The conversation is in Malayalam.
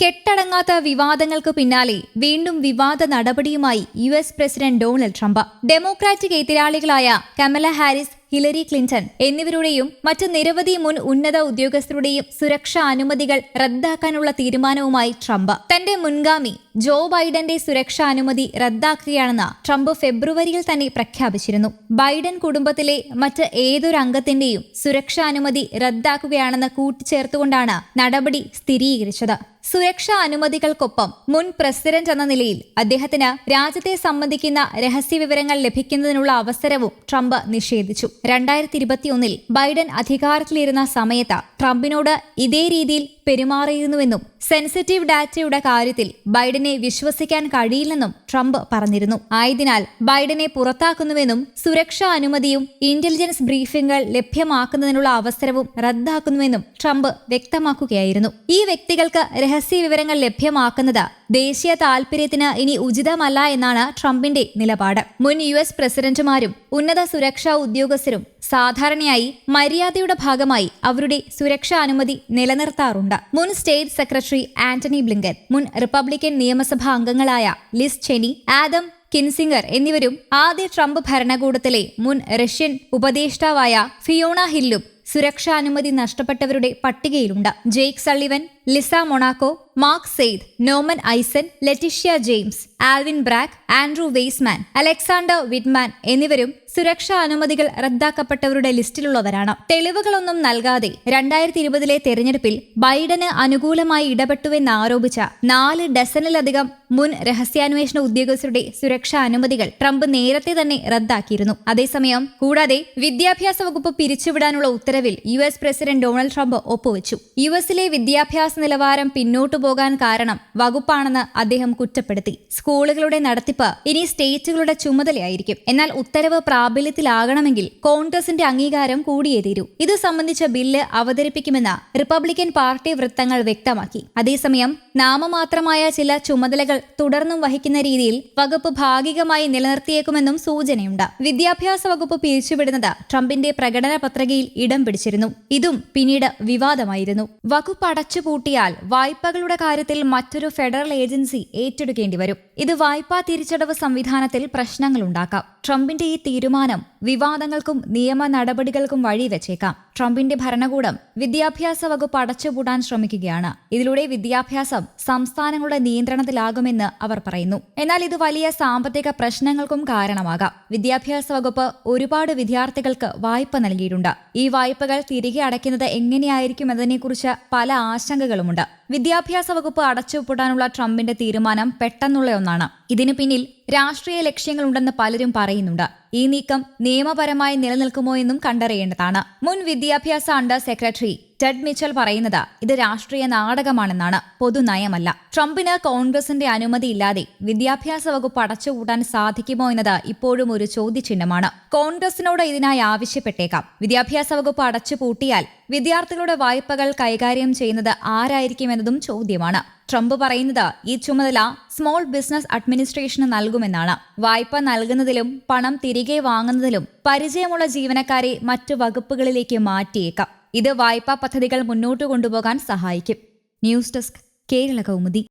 കെട്ടടങ്ങാത്ത വിവാദങ്ങൾക്ക് പിന്നാലെ വീണ്ടും വിവാദ നടപടിയുമായി U S president Donald Trump Democratic എതിരാളികളായ Kamala Harris Hillary Clinton എന്നിവരുടെയും മറ്റ് നിരവധി മുൻ ഉന്നത ഉദ്യോഗസ്ഥരുടെയും സുരക്ഷാ അനുമതികൾ റദ്ദാക്കാനുള്ള തീരുമാനവുമായി ട്രംപ്. തന്റെ മുൻഗാമി ജോ ബൈഡന്റെ സുരക്ഷാ അനുമതി റദ്ദാക്കുകയാണെന്ന് ട്രംപ് ഫെബ്രുവരിയിൽ തന്നെ പ്രഖ്യാപിച്ചിരുന്നു. ബൈഡൻ കുടുംബത്തിലെ മറ്റ് ഏതൊരു അംഗത്തിന്റെയും സുരക്ഷാ അനുമതി റദ്ദാക്കുകയാണെന്ന് കൂട്ടിച്ചേർത്തുകൊണ്ടാണ് നടപടി സ്ഥിരീകരിച്ചത്. സുരക്ഷാ അനുമതികൾക്കൊപ്പം മുൻ പ്രസിഡന്റ് എന്ന നിലയിൽ അദ്ദേഹത്തിന് രാജ്യത്തെ സംബന്ധിക്കുന്ന രഹസ്യ വിവരങ്ങൾ ലഭിക്കുന്നതിനുള്ള അവസരവും ട്രംപ് നിഷേധിച്ചു. രണ്ടായിരത്തി ഇരുപത്തിയൊന്നിൽ ബൈഡൻ അധികാരത്തിലിരുന്ന സമയത്ത് ട്രംപിനോട് ഇതേ രീതിയിൽ പെരുമാറിയിരുന്നുവെന്നും സെൻസിറ്റീവ് ഡാറ്റയുടെ കാര്യത്തിൽ ബൈഡനെ വിശ്വസിക്കാൻ കഴിയില്ലെന്നും ട്രംപ് പറഞ്ഞിരുന്നു. ആയതിനാൽ ബൈഡനെ പുറത്താക്കുന്നുവെന്നും സുരക്ഷാ അനുമതിയും ഇന്റലിജൻസ് ബ്രീഫിംഗുകൾ ലഭ്യമാക്കുന്നതിനുള്ള അവസരവും റദ്ദാക്കുന്നുവെന്നും ട്രംപ് വ്യക്തമാക്കുകയായിരുന്നു. ഈ വ്യക്തികൾക്ക് രഹസ്യ വിവരങ്ങൾ ലഭ്യമാക്കുന്നത് ദേശീയ താൽപര്യത്തിന് ഇനി ഉചിതമല്ല എന്നാണ് ട്രംപിന്റെ നിലപാട്. മുൻ യു എസ് പ്രസിഡന്റുമാരും ഉന്നത സുരക്ഷാ ഉദ്യോഗസ്ഥരും സാധാരണയായി മര്യാദയുടെ ഭാഗമായി അവരുടെ സുരക്ഷാ അനുമതി നിലനിർത്താറുണ്ട്. മുൻ സ്റ്റേറ്റ് സെക്രട്ടറി ആന്റണി ബ്ലിങ്കൻ മുൻ റിപ്പബ്ലിക്കൻ നിയമസഭാ അംഗങ്ങളായ ലിസ് ചെനി ആദം കിൻസിംഗർ എന്നിവരും ആദ്യ ട്രംപ് ഭരണകൂടത്തിലെ മുൻ റഷ്യൻ ഉപദേഷ്ടാവായ ഫിയോണ ഹില്ലും സുരക്ഷാനുമതി നഷ്ടപ്പെട്ടവരുടെ പട്ടികയിലുണ്ട്. Jake Sullivan Lisa Monaco Mark Zaid നോമൻ Eisen Letitia James Alvin Bragg Andrew Weissmann Alexander Vindman എന്നിവരും സുരക്ഷാ അനുമതികൾ റദ്ദാക്കപ്പെട്ടവരുടെ ലിസ്റ്റിലുള്ളവരാണ്. തെളിവുകളൊന്നും നൽകാതെ രണ്ടായിരത്തി ഇരുപതിലെ തെരഞ്ഞെടുപ്പിൽ ബൈഡന് അനുകൂലമായി ഇടപെട്ടുവെന്നാരോപിച്ച നാല് ഡസനിലധികം മുൻ രഹസ്യാന്വേഷണ ഉദ്യോഗസ്ഥരുടെ സുരക്ഷാ അനുമതികൾ ട്രംപ് നേരത്തെ തന്നെ റദ്ദാക്കിയിരുന്നു. അതേസമയം കൂടാതെ വിദ്യാഭ്യാസ വകുപ്പ് പിരിച്ചുവിടാനുള്ള ഉത്തരവിൽ U S president Donald Trump ഒപ്പുവെച്ചു. യു എസിലെ വിദ്യാഭ്യാസ നിലവാരം പിന്നോട്ടു പോകാൻ കാരണം വകുപ്പാണെന്ന് അദ്ദേഹം കുറ്റപ്പെടുത്തി. സ്കൂളുകളുടെ നടത്തിപ്പ് ഇനി സ്റ്റേറ്റുകളുടെ ചുമതലയായിരിക്കും. എന്നാൽ ഉത്തരവ് പ്രാബല്യത്തിലാകണമെങ്കിൽ കോൺഗ്രസിന്റെ അംഗീകാരം കൂടിയേ തീരൂ. ഇത് സംബന്ധിച്ച ബില്ല് അവതരിപ്പിക്കുമെന്ന് റിപ്പബ്ലിക്കൻ പാർട്ടി വൃത്തങ്ങൾ വ്യക്തമാക്കി. അതേസമയം നാമമാത്രമായ ചില ചുമതലകൾ തുടർന്നും വഹിക്കുന്ന രീതിയിൽ വകുപ്പ് ഭാഗികമായി നിലനിർത്തിയേക്കുമെന്നും സൂചനയുണ്ട്. വിദ്യാഭ്യാസ വകുപ്പ് പിരിച്ചുവിടുന്നത് ട്രംപിന്റെ പ്രകടന പത്രികയിൽ ഇടം പിടിച്ചിരുന്നു. ഇതും പിന്നീട് വിവാദമായിരുന്നു. വകുപ്പ് അടച്ചുപൂട്ടിയാൽ വായ്പകളുടെ കാര്യത്തിൽ മറ്റൊരു ഫെഡറൽ ഏജൻസി ഏറ്റെടുക്കേണ്ടി വരും. ഇത് വായ്പാ തിരിച്ചടവ് സംവിധാനത്തിൽ പ്രശ്നങ്ങളുണ്ടാക്കാം ട്രംപിന്റെ ഈ തീരുമാനം വിവാദങ്ങൾക്കും നിയമ നടപടികൾക്കും വഴിവെച്ചേക്കാം ട്രംപിന്റെ ഭരണകൂടം വിദ്യാഭ്യാസ വകുപ്പ് അടച്ചുപൂട്ടാൻ ശ്രമിക്കുകയാണ്. ഇതിലൂടെ വിദ്യാഭ്യാസം സംസ്ഥാനങ്ങളുടെ നിയന്ത്രണത്തിലാകുമെന്ന് അവർ പറയുന്നു. എന്നാൽ ഇത് വലിയ സാമ്പത്തിക പ്രശ്നങ്ങൾക്കും കാരണമാകാം. വിദ്യാഭ്യാസ വകുപ്പ് ഒരുപാട് വിദ്യാർത്ഥികൾക്ക് വായ്പ നൽകിയിട്ടുണ്ട്. ഈ വായ്പകൾ തിരികെ അടയ്ക്കുന്നത് എങ്ങനെയായിരിക്കും എന്നതിനെക്കുറിച്ച് പല ആശങ്കകളുമുണ്ട്. വിദ്യാഭ്യാസ വകുപ്പ് അടച്ചുപൂട്ടാനുള്ള ട്രംപിന്റെ തീരുമാനം പെട്ടെന്നുള്ള ഒന്നാണ്. ഇതിനു പിന്നിൽ രാഷ്ട്രീയ ലക്ഷ്യങ്ങളുണ്ടെന്ന് പലരും പറയുന്നുണ്ട്. ഈ നീക്കം നിയമപരമായി നിലനിൽക്കുമോ എന്നും കണ്ടറിയേണ്ടതാണ്. മുൻ വിദ്യാഭ്യാസ അണ്ടർ സെക്രട്ടറി ടെഡ് മിച്ചൽ പറയുന്നത് ഇത് രാഷ്ട്രീയ നാടകമാണെന്നാണ് പൊതുനയമല്ല. ട്രംപിന് കോൺഗ്രസിന്റെ അനുമതിയില്ലാതെ വിദ്യാഭ്യാസ വകുപ്പ് അടച്ചുപൂട്ടാൻ സാധിക്കുമോ എന്നത് ഇപ്പോഴും ഒരു ചോദ്യചിഹ്നമാണ്. കോൺഗ്രസിനോട് ഇതിനായി ആവശ്യപ്പെട്ടേക്കാം. വിദ്യാഭ്യാസ വകുപ്പ് അടച്ചുപൂട്ടിയാൽ വിദ്യാർത്ഥികളുടെ വായ്പകൾ കൈകാര്യം ചെയ്യുന്നത് ആരായിരിക്കുമെന്നതും ചോദ്യമാണ്. ട്രംപ് പറയുന്നത് ഈ ചുമതല സ്മോൾ ബിസിനസ് അഡ്മിനിസ്ട്രേഷന് നൽകുമെന്നാണ്. വായ്പ നൽകുന്നതിലും പണം തിരികെ വാങ്ങുന്നതിലും പരിചയമുള്ള ജീവനക്കാരെ മറ്റു വകുപ്പുകളിലേക്ക് മാറ്റിയേക്കാം. ഇത് വായ്പാ പദ്ധതികൾ മുന്നോട്ട് കൊണ്ടുപോകാൻ സഹായിക്കും. News desk Kerala Kaumudi.